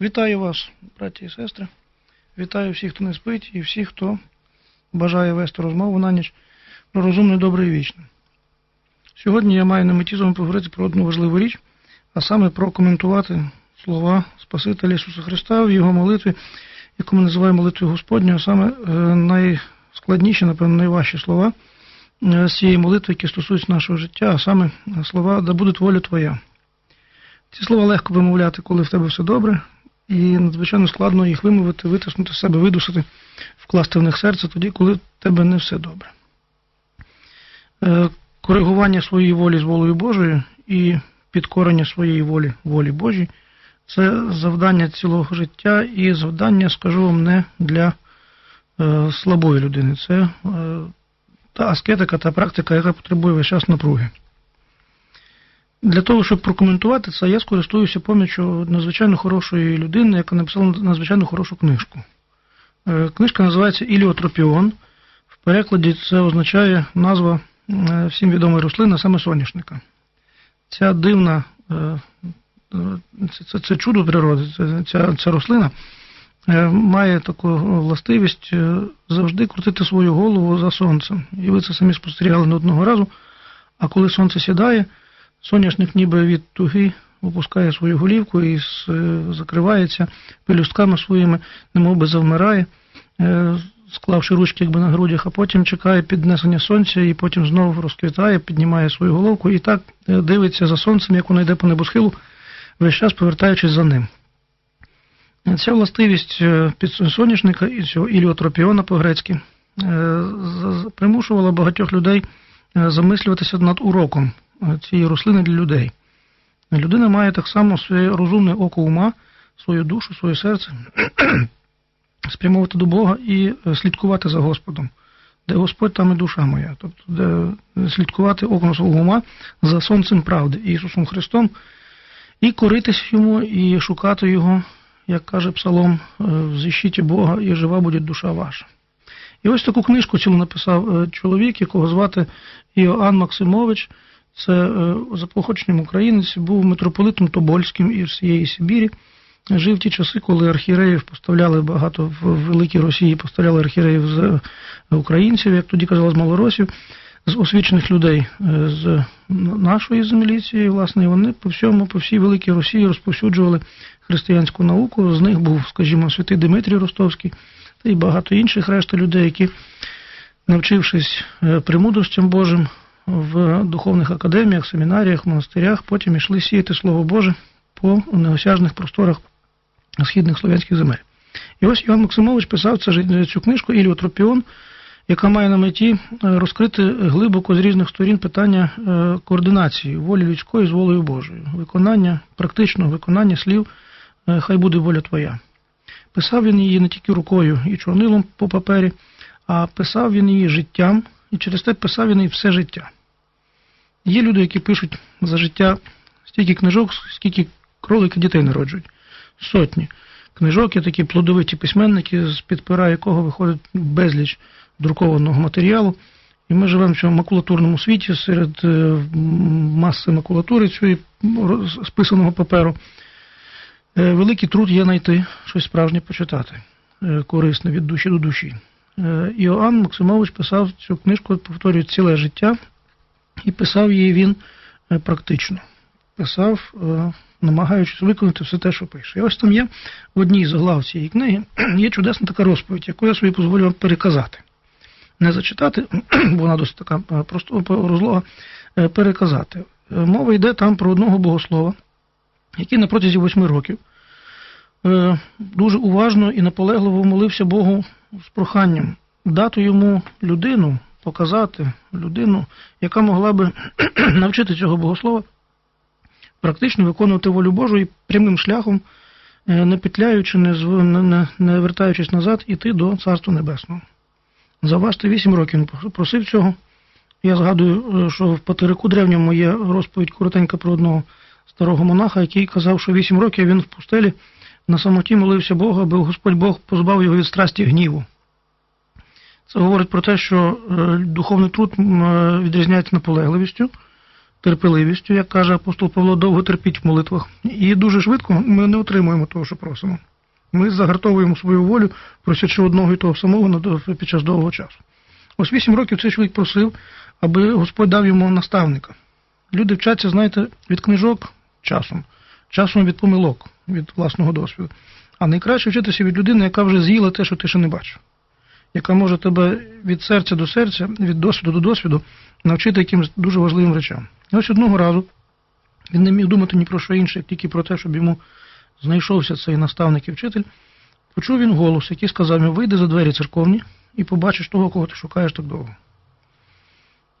Вітаю вас, браті і сестри. Вітаю всіх, хто не спить, і всіх, хто бажає вести розмову на ніч про розумне, добре і вічне. Сьогодні я маю на меті з вами поговорити про одну важливу річ, а саме прокоментувати слова Спасителя Ісуса Христа в Його молитві, яку ми називаємо молитвою Господньою, а саме е, найскладніші, напевно, найважчі слова е, з цієї молитви, які стосуються нашого життя, а саме е, слова Да буде воля Твоя. Ці слова легко вимовляти, коли в тебе все добре, і надзвичайно складно їх вимовити, витиснути з себе, видусити, вкласти в них серце тоді, коли в тебе не все добре. Е, Коригування своєї волі з волею Божою і підкорення своєї волі волі Божій це завдання цілого життя і завдання, скажу вам, не для е, слабої людини. Це е, та аскетика, та практика, яка потребує весь час напруги. Для того, щоб прокоментувати це, я скористуюся поміччю надзвичайно хорошої людини, яка написала надзвичайно хорошу книжку. Е, Книжка називається Іліотропіон. В перекладі це означає назва е, всім відомої рослини, саме соняшника. Ця дивна, е, це, це, це чудо природи, це, ця, ця рослина має таку властивість завжди крутити свою голову за сонцем. І ви це самі спостерігали не одного разу. А коли сонце сідає, соняшник ніби від туги опускає свою голівку і е, закривається пелюстками своїми, немов би завмирає, е, склавши ручки якби на грудях, а потім чекає піднесення сонця і потім знову розквітає, піднімає свою головку і так е, дивиться за сонцем, як воно йде по небосхилу, весь час повертаючись за ним. Ця властивість під соняшника і цього іліотропіона по-грецьки примушувала багатьох людей замислюватися над уроком цієї рослини для людей. Людина має так само своє розумне око ума, свою душу, своє серце спрямовувати до Бога і е, слідкувати за Господом. Де Господь, там і душа моя. Тобто де слідкувати оком свого ума за сонцем правди Ісусом Христом, і коритись йому, і шукати Його, як каже Псалом, е, «Взищите Бога, і жива буде душа ваша. І ось таку книжку цілу написав е, чоловік, якого звати Іоанн Максимович. Це е, за походженням українець, був митрополитом Тобольським із всієї Сибірі. Жив ті часи, коли архієреїв поставляли багато в Великій Росії, поставляли архієреїв з е, українців, як тоді казали, з малоросів, з освічених людей е, з нашої землі цієї, власне, і вони по всьому, по всій Великій Росії розповсюджували християнську науку. З них був, скажімо, святий Дмитрій Ростовський та й багато інших решта людей, які, навчившись премудростям Божим в духовних академіях, семінаріях, монастирях, потім йшли сіяти Слово Боже по неосяжних просторах східних слов'янських земель. І ось Іван Максимович писав цю книжку Іліотропіон, яка має на меті е, розкрити глибоко з різних сторін питання е, координації волі людської з волею Божою, виконання, практичного виконання слів е, Хай буде воля твоя. Писав він її не тільки рукою і чорнилом по папері, а писав він її життям, і через те писав він її все життя. Є люди, які пишуть за життя стільки книжок, скільки кролики дітей народжують. Сотні книжок є такі плодовиті письменники, з під пера якого виходить безліч друкованого матеріалу. І ми живемо в цьому макулатурному світі серед е, маси макулатури цієї списаного паперу. Е, Великий труд є знайти щось справжнє почитати, е, корисне від душі до душі. Іоанн Максимович писав цю книжку, повторюю, ціле життя, і писав її він е, практично. Писав, е, намагаючись виконати все те, що пише. І ось там є в одній з глав цієї книги є чудесна така розповідь, яку я собі дозволю вам переказати. Не зачитати, бо вона досить така е, просто розлога, переказати. Мова йде там про одного богослова, який на протязі восьми років дуже уважно і наполегливо молився Богу з проханням дати йому людину, показати людину, яка могла би навчити цього богослова практично виконувати волю Божу і прямим шляхом, е, не петляючи, не, не, не, вертаючись назад, іти до Царства Небесного. Заважте вісім років він просив цього. Я згадую, е, що в патерику древньому є розповідь коротенька про одного старого монаха, який казав, що вісім років він в пустелі на самоті молився Богу, аби Господь Бог позбав його від страсті гніву. Це говорить про те, що е, духовний труд е, відрізняється наполегливістю, терпеливістю, як каже апостол Павло, довго терпіть в молитвах. І дуже швидко ми не отримуємо того, що просимо. Ми загартовуємо свою волю, просячи одного і того самого під час довгого часу. Ось вісім років цей чоловік просив, аби Господь дав йому наставника. Люди вчаться, знаєте, від книжок часом, часом від помилок, від власного досвіду. А найкраще вчитися від людини, яка вже з'їла те, що ти ще не бачив, яка може тебе від серця до серця, від досвіду до досвіду навчити якимось дуже важливим речам. І ось одного разу він не міг думати ні про що інше, як тільки про те, щоб йому знайшовся цей наставник і вчитель. Почув він голос, який сказав йому, вийди за двері церковні і побачиш того, кого ти шукаєш так довго.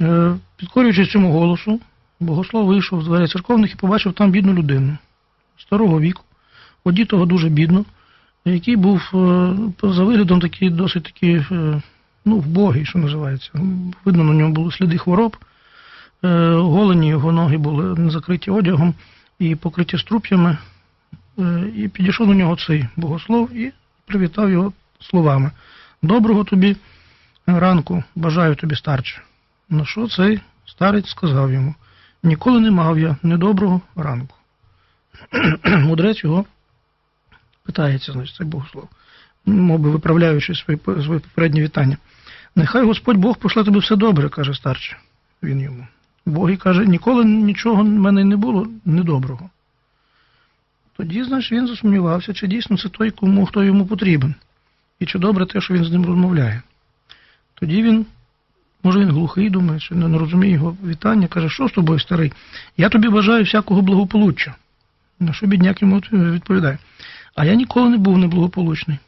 Е, Підкорюючись цьому голосу, богослов вийшов з дверей церковних і побачив там бідну людину старого віку, одітого дуже бідно, який був е, за виглядом такий досить такий, е, ну, вбогий, що називається. Видно, на ньому були сліди хвороб, е, голені його ноги були не закриті одягом і покриті струп'ями. І підійшов до нього цей богослов і привітав його словами. Доброго тобі ранку, бажаю тобі старче. На що цей старець сказав йому: Ніколи не мав я недоброго ранку. Мудрець його питається, значить, цей богослов, мов би виправляючи своє, своє попереднє вітання. Нехай Господь Бог пошле тобі все добре, каже старче він йому. Бог і каже, ніколи нічого в мене не було недоброго. Тоді, значить, він засумнівався, чи дійсно це той, кому хто йому потрібен, і чи добре те, що він з ним розмовляє. Тоді він, може, він глухий, думає, чи не розуміє його вітання, каже, що з тобою, старий? Я тобі бажаю всякого благополуччя. На що бідняк йому відповідає? А я ніколи не був неблагополучний.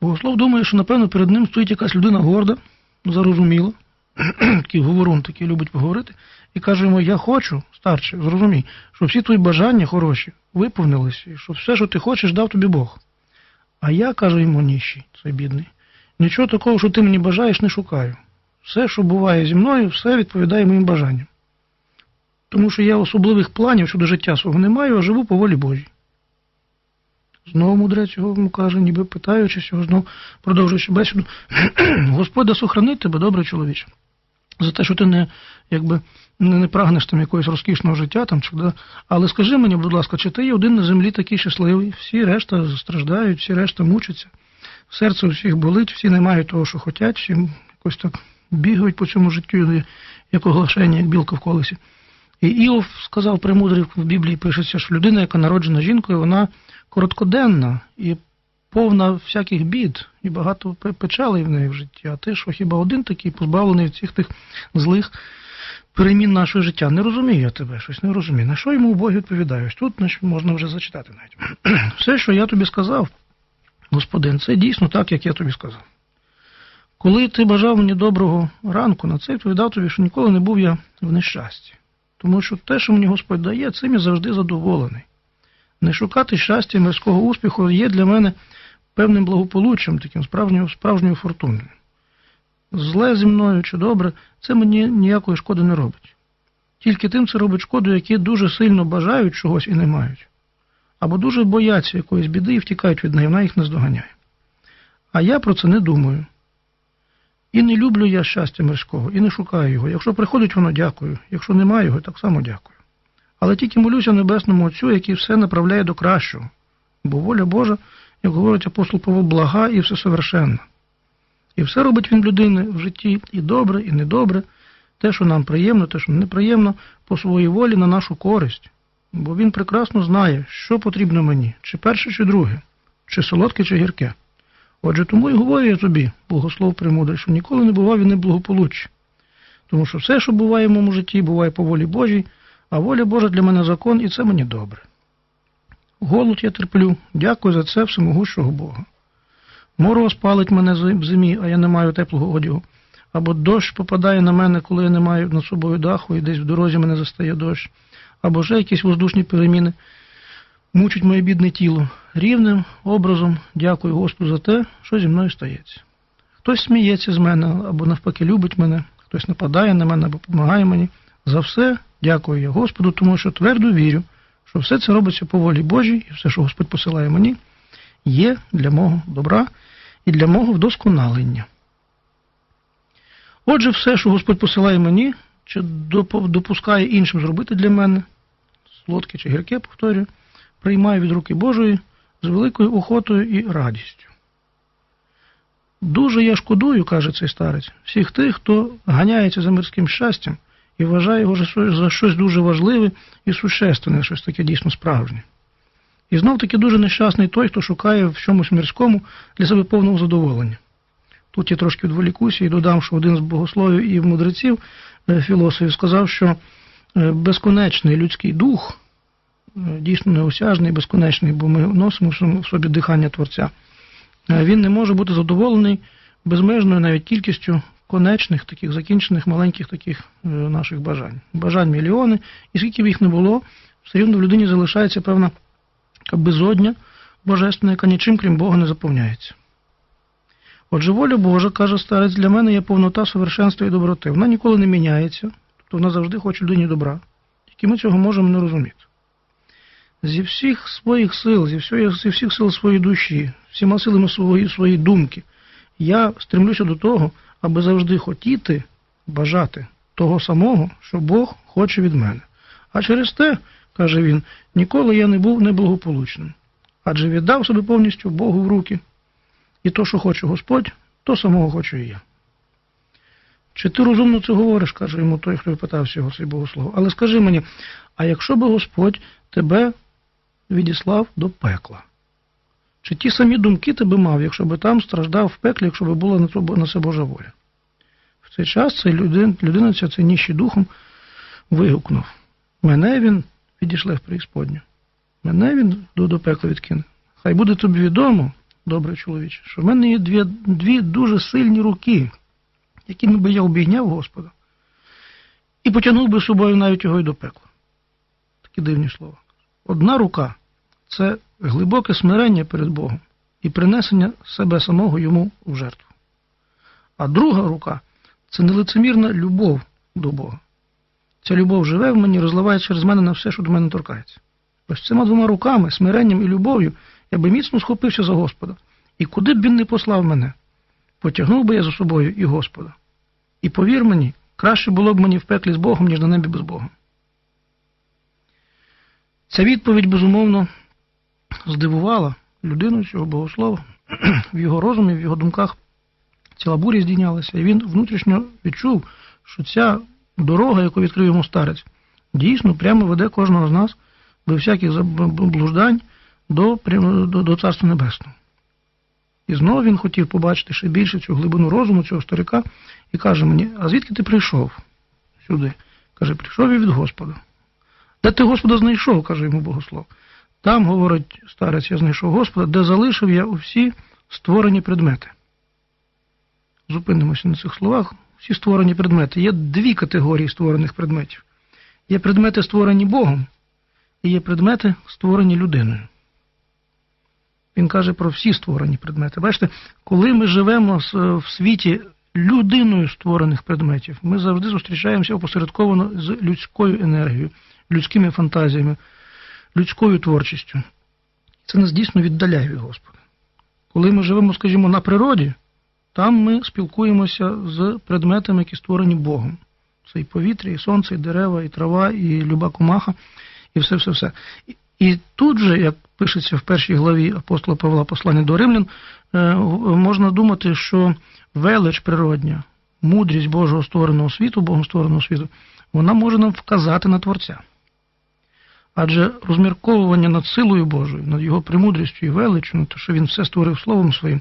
Богослов думає, що, напевно, перед ним стоїть якась людина горда, зарозуміла, такий говорун такий любить поговорити, і каже йому, я хочу, старче, зрозумій, що всі твої бажання хороші виповнилися, і що все, що ти хочеш, дав тобі Бог. А я, каже йому ніщий, цей бідний, нічого такого, що ти мені бажаєш, не шукаю. Все, що буває зі мною, все відповідає моїм бажанням. Тому що я особливих планів щодо життя свого не маю, а живу по волі Божій. Знову мудрець його каже, ніби питаючись його, знову продовжуючи бесіду, Господь да сохранить тебе, добрий чоловіче, за те, що ти не, якби, не, не прагнеш там якогось розкішного життя, там, чи, да? але скажи мені, будь ласка, чи ти є один на землі такий щасливий, всі решта страждають, всі решта мучаться, серце у всіх болить, всі не мають того, що хочуть, всі якось так бігають по цьому життю, як оглашення, як білка в колесі. І Іов сказав премудрий в Біблії пишеться, що людина, яка народжена жінкою, вона короткоденна і повна всяких бід, і багато печалей в неї в житті. А ти що хіба один такий позбавлений всіх тих злих перемін нашого життя? Не розумію я тебе, щось не розумію. На що йому Бог відповідає? Тут значить, можна вже зачитати навіть. Все, що я тобі сказав, господин, це дійсно так, як я тобі сказав. Коли ти бажав мені доброго ранку, на це відповідав тобі, що ніколи не був я в нещасті. Тому що те, що мені Господь дає, цим я завжди задоволений. Не шукати щастя і мирського успіху є для мене певним благополуччям, таким справжньою, справжньою фортуною. Зле зі мною чи добре, це мені ніякої шкоди не робить. Тільки тим це робить шкоду, які дуже сильно бажають чогось і не мають, або дуже бояться якоїсь біди і втікають від неї, вона їх не здоганяє. А я про це не думаю. І не люблю я щастя мирського, і не шукаю його. Якщо приходить воно, дякую. Якщо немає його, так само дякую. Але тільки молюся Небесному Отцю, який все направляє до кращого. Бо воля Божа, як говорить апостол Павло, блага і всесовершенна. І все робить він людини в житті і добре, і недобре, те, що нам приємно, те, що неприємно, по своїй волі на нашу користь. Бо він прекрасно знає, що потрібно мені, чи перше, чи друге, чи солодке, чи гірке. Отже, тому і говорю я тобі, богослов премудрий, що ніколи не бував і не благополуччя. Тому що все, що буває в моєму житті, буває по волі Божій, а воля Божа для мене закон, і це мені добре. Голод я терплю, дякую за це всемогущого Бога. Мороз палить мене в зимі, а я не маю теплого одягу. Або дощ попадає на мене, коли я не маю над собою даху, і десь в дорозі мене застає дощ, або вже якісь воздушні переміни мучить моє бідне тіло. Рівним образом дякую Господу за те, що зі мною стається. Хтось сміється з мене, або навпаки любить мене, хтось нападає на мене або допомагає мені. За все дякую я Господу, тому що твердо вірю, що все це робиться по волі Божій, і все, що Господь посилає мені, є для мого добра і для мого вдосконалення. Отже, все, що Господь посилає мені, чи допускає іншим зробити для мене, солодке чи гірке, повторюю, приймаю від руки Божої з великою охотою і радістю. Дуже я шкодую, каже цей старець, всіх тих, хто ганяється за мирським щастям і вважає його за щось- дуже важливе і существенне, щось таке дійсно справжнє. І знов таки дуже нещасний той, хто шукає в чомусь мирському для себе повного задоволення. Тут я трошки відволікуся і додам, що один з богословів і мудреців, е, філософів, сказав, що е, безконечний людський дух, дійсно неосяжний, безконечний, бо ми носимо в собі- дихання Творця, е, він не може бути задоволений безмежною навіть кількістю конечних, таких закінчених маленьких таких е, наших бажань. Бажань мільйони, і скільки б їх не було, все рівно в людині залишається певна безодня божественна, яка нічим, крім Бога, не заповняється. Отже, воля Божа, каже старець, для мене є повнота совершенства і доброти. Вона ніколи не міняється, тобто вона завжди хоче людині добра. Тільки ми цього можемо не розуміти. Зі всіх своїх сил, зі всіх, зі всіх сил своєї душі, всіма силами своєї, своєї думки, я стремлюся до того, аби завжди хотіти, бажати того самого, що Бог хоче від мене. А через те, каже він, ніколи я не був неблагополучним, адже віддав себе повністю Богу в руки. І то, що хоче Господь, то самого хочу і я. Чи ти розумно це говориш, каже йому той, хто питався його цей богослов. Але скажи мені, а якщо би Господь тебе відіслав до пекла? Чи ті самі думки ти би мав, якщо би там страждав в пеклі, якщо би була на, це Божа воля? В цей час цей людин, людина, ця цей ніщий духом, вигукнув. Мене він відійшле в преісподню. Мене він до, до пекла відкине. Хай буде тобі відомо, добрий чоловіче, що в мене є дві, дві дуже сильні руки, якими би я обійняв Господа, і потягнув би собою навіть його й до пекла. Такі дивні слова. Одна рука це глибоке смирення перед Богом і принесення себе самого йому в жертву. А друга рука це нелицемірна любов до Бога. Ця любов живе в мені, розливає через мене на все, що до мене торкається. Ось цими двома руками, смиренням і любов'ю, я би міцно схопився за Господа. І куди б він не послав мене, потягнув би я за собою і Господа. І повір мені, краще було б мені в пеклі з Богом, ніж на небі без Бога. Ця відповідь, безумовно, здивувала людину цього богослова. В його розумі, в його думках ціла буря здійнялася, і він внутрішньо відчув, що ця дорога, яку відкрив йому старець, дійсно прямо веде кожного з нас без всяких заблуждань до, до, до Царства Небесного. І знову він хотів побачити ще більше цю глибину розуму цього старика і каже мені: а звідки ти прийшов сюди? Каже, прийшов я від Господа. Де ти Господа знайшов, каже йому Богослов. Там, говорить старець, я знайшов Господа, де залишив я усі створені предмети. Зупинимося на цих словах. Всі створені предмети. Є дві категорії створених предметів. Є предмети, створені Богом, і є предмети, створені людиною. Він каже про всі створені предмети. Бачите, коли ми живемо в світі людиною створених предметів, ми завжди зустрічаємося опосередковано з людською енергією, людськими фантазіями, людською творчістю. Це нас дійсно віддаляє від Господа. Коли ми живемо, скажімо, на природі, там ми спілкуємося з предметами, які створені Богом. Це і повітря, і сонце, і дерева, і трава, і люба комаха, і все-все-все. І, тут же, як пишеться в першій главі апостола Павла послання до римлян, е, можна думати, що велич природня, мудрість Божого створеного світу, Богом створеного світу, вона може нам вказати на Творця. Адже розмірковування над силою Божою, над його премудрістю і величчю, те, що він все створив словом своїм,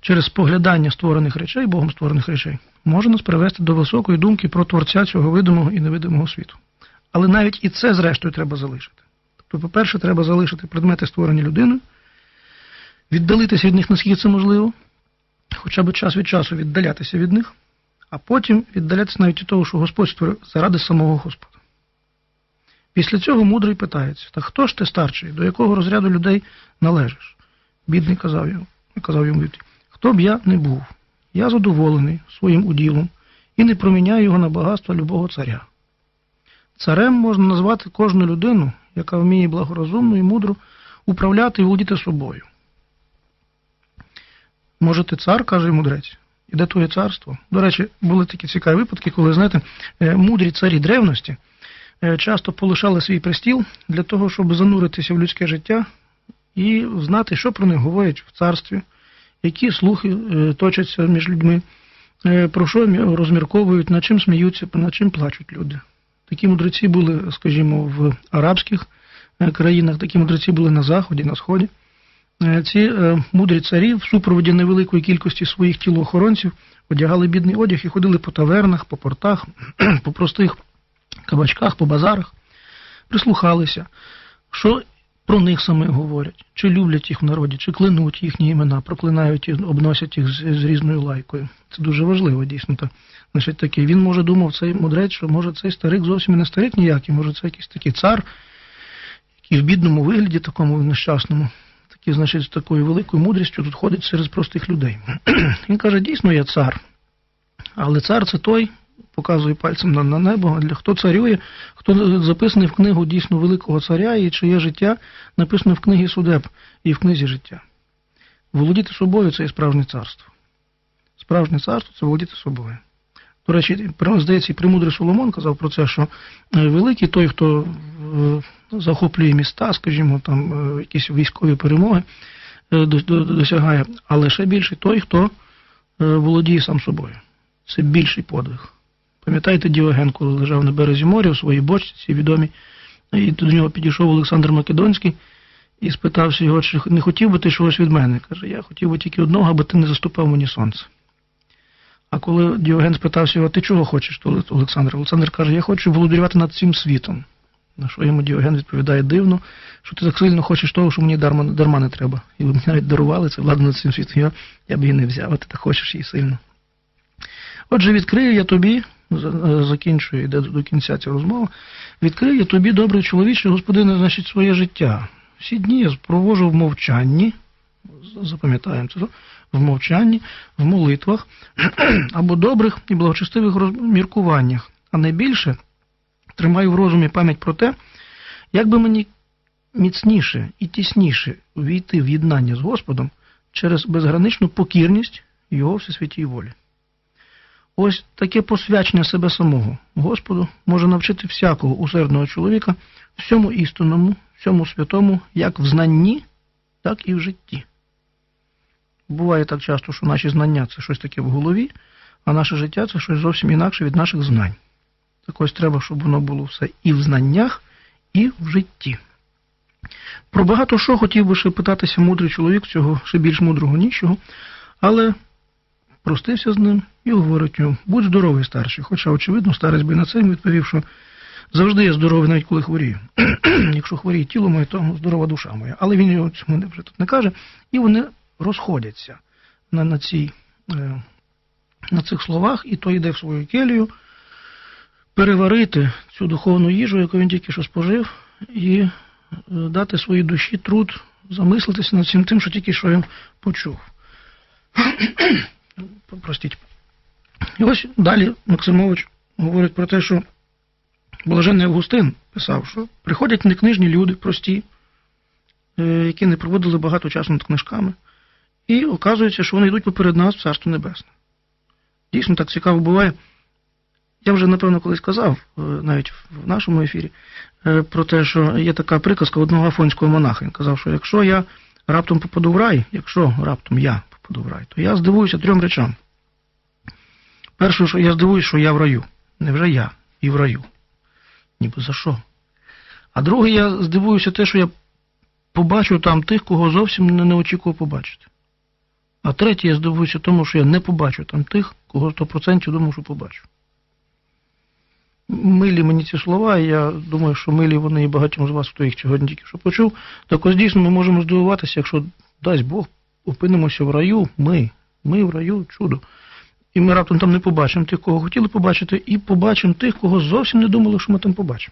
через споглядання створених речей, Богом створених речей, може нас привести до високої думки про Творця цього видимого і невидимого світу. Але навіть і це, зрештою, треба залишити. Тобто, по-перше, треба залишити предмети, створені людиною, віддалитися від них, наскільки це можливо, хоча б час від часу віддалятися від них, а потім віддалятися навіть від того, що Господь створив заради самого Господа. Після цього мудрий питається: та хто ж ти старший, до якого розряду людей належиш? Бідний казав йому, казав йому відповідь, хто б я не був, я задоволений своїм уділом і не проміняю його на багатство любого царя. Царем можна назвати кожну людину, яка вміє благорозумно і мудро управляти і володіти собою. Може, ти цар, каже мудрець, і де твоє царство. До речі, були такі цікаві випадки, коли, знаєте, е, мудрі царі древності часто полишали свій престіл для того, щоб зануритися в людське життя і знати, що про них говорять в царстві, які слухи е, точаться між людьми, е, про що розмірковують, над чим сміються, над чим плачуть люди. Такі мудреці були, скажімо, в арабських е, країнах, такі мудреці були на Заході, на Сході. Е, Ці е, мудрі царі в супроводі невеликої кількості своїх тілоохоронців одягали бідний одяг і ходили по тавернах, по портах, по простих кабачках, по базарах, прислухалися, що про них саме говорять, чи люблять їх в народі, чи клянуть їхні імена, проклинають і обносять їх з, з різною лайкою. Це дуже важливо, дійсно. Так. Значить, таке. Він може думав, цей мудрець, що може цей старик зовсім не старик ніякий, може це якийсь такий цар, який в бідному вигляді, такому нещасному, такий, значить, з такою великою мудрістю тут ходить серед простих людей. Він каже, дійсно я цар, але цар це той, показує пальцем на, небо, для хто царює, хто записаний в книгу дійсно великого царя і чиє життя написано в книгі судеб і в книзі життя. Володіти собою це і справжнє царство. Справжнє царство це володіти собою. До речі, здається, і премудрий Соломон казав про це, що е, великий той, хто е, захоплює міста, скажімо, там е, якісь військові перемоги до- до- досягає, але ще більший той, хто володіє сам собою. Це більший подвиг. Пам'ятаєте, Діоген, коли лежав на березі моря у своїй бочці, відомій, і до нього підійшов Олександр Македонський і спитався його, чи не хотів би ти чогось від мене. Каже, я хотів би тільки одного, аби ти не заступав мені сонце. А коли Діоген спитався його, ти чого хочеш, то Олександр? Олександр каже, я хочу володарювати над цим світом. На що йому Діоген відповідає дивно, що ти так сильно хочеш того, що мені дарма, дарма не треба. І ви мені навіть дарували це владу над цим світом. Я, я б її не взяв, а ти так хочеш її сильно. Отже, відкрию я тобі, е, закінчую, йде до- кінця ця розмова, відкрию я тобі, добрий чоловіче, господине, значить, своє життя. Всі дні я провожу в мовчанні, запам'ятаємо це, в мовчанні, в молитвах або добрих і благочестивих розміркуваннях, а найбільше тримаю в розумі пам'ять про те, як би мені міцніше і тісніше війти в єднання з Господом через безграничну покірність Його всесвятій волі. Ось таке посвячення себе самого Господу може навчити всякого усердного чоловіка всьому істинному, всьому святому, як в знанні, так і в житті. Буває так часто, що наші знання це щось таке в голові, а наше життя це щось зовсім інакше від наших знань. Так ось треба, щоб воно було все і в знаннях, і в житті. Про багато що хотів би ще питатися мудрий чоловік, цього ще більш мудрого нічого, але простився з ним і говорить йому, будь здоровий старший. Хоча, очевидно, старець би на це відповів, що завжди я здоровий, навіть коли хворію. Якщо хворіє тіло моє, то здорова душа моя. Але він його цьому не- вже тут не каже, і вони розходяться на, на, цій, е, на цих словах, і то йде в свою келію переварити цю духовну їжу, яку він тільки що спожив, і е, дати своїй душі труд, замислитися над всім тим, що тільки що він почув. Простіть. І ось далі Максимович говорить про те, що Блаженний Августин писав, що приходять некнижні люди, прості, е, які не проводили багато часу над книжками, і оказується, що вони йдуть поперед нас в Царство Небесне. Дійсно, так цікаво буває. Я вже, напевно, колись казав, е, навіть в нашому ефірі, е, про те, що є така приказка одного афонського монаха. Він казав, що якщо я раптом попаду в рай, якщо раптом я попаду в рай, то я здивуюся трьом речам. Перше, що я здивуюся, що я в раю. Невже я і в раю? Ніби за що? А друге, я здивуюся те, що я побачу там тих, кого зовсім не, не очікував побачити. А третє, я здивуюся тому, що я не побачу там тих, кого 100% думав, що побачу. Милі мені ці слова, і я думаю, що милі вони і багатьом з вас, хто їх сьогодні тільки що почув. Так ось дійсно ми можемо здивуватися, якщо дасть Бог, опинимося в раю, ми, ми в раю, чудо. І ми раптом там не побачимо тих, кого хотіли побачити, і побачимо тих, кого зовсім не думали, що ми там побачимо.